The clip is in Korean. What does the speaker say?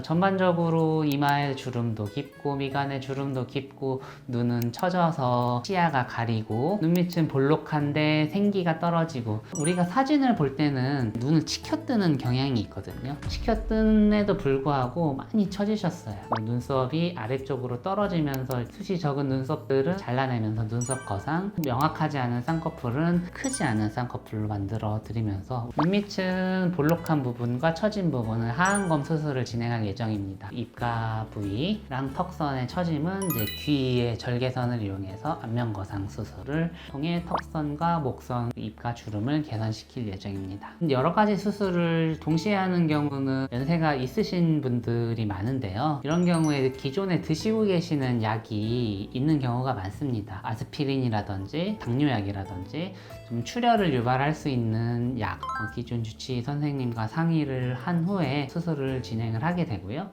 전반적으로 이마의 주름도 깊고 미간의 주름도 깊고 눈은 처져서 시야가 가리고 눈밑은 볼록한데 생기가 떨어지고 우리가 사진을 볼 때는 눈을 치켜뜨는 경향이 있거든요. 치켜뜸에도 불구하고 많이 처지셨어요. 눈썹이 아래쪽으로 떨어지면서 숱이 적은 눈썹들은 잘라내면서 눈썹 거상, 명확하지 않은 쌍꺼풀은 크지 않은 쌍꺼풀로 만들어 드리면서 눈밑은 볼록한 부분과 처진 부분을 하안검 수술을 진행 할 예정입니다. 입가 부위랑 턱선의 처짐은 이제 귀의 절개선을 이용해서 안면 거상 수술을 통해 턱선과 목선, 입가 주름을 개선시킬 예정입니다. 여러 가지 수술을 동시에 하는 경우는 연세가 있으신 분들이 많은데요. 이런 경우에 기존에 드시고 계시는 약이 있는 경우가 많습니다. 아스피린이라든지 당뇨약이라든지 좀 출혈을 유발할 수 있는 약, 어, 기존 주치의 선생님과 상의를 한 후에 수술을 진행을 하게 되고요.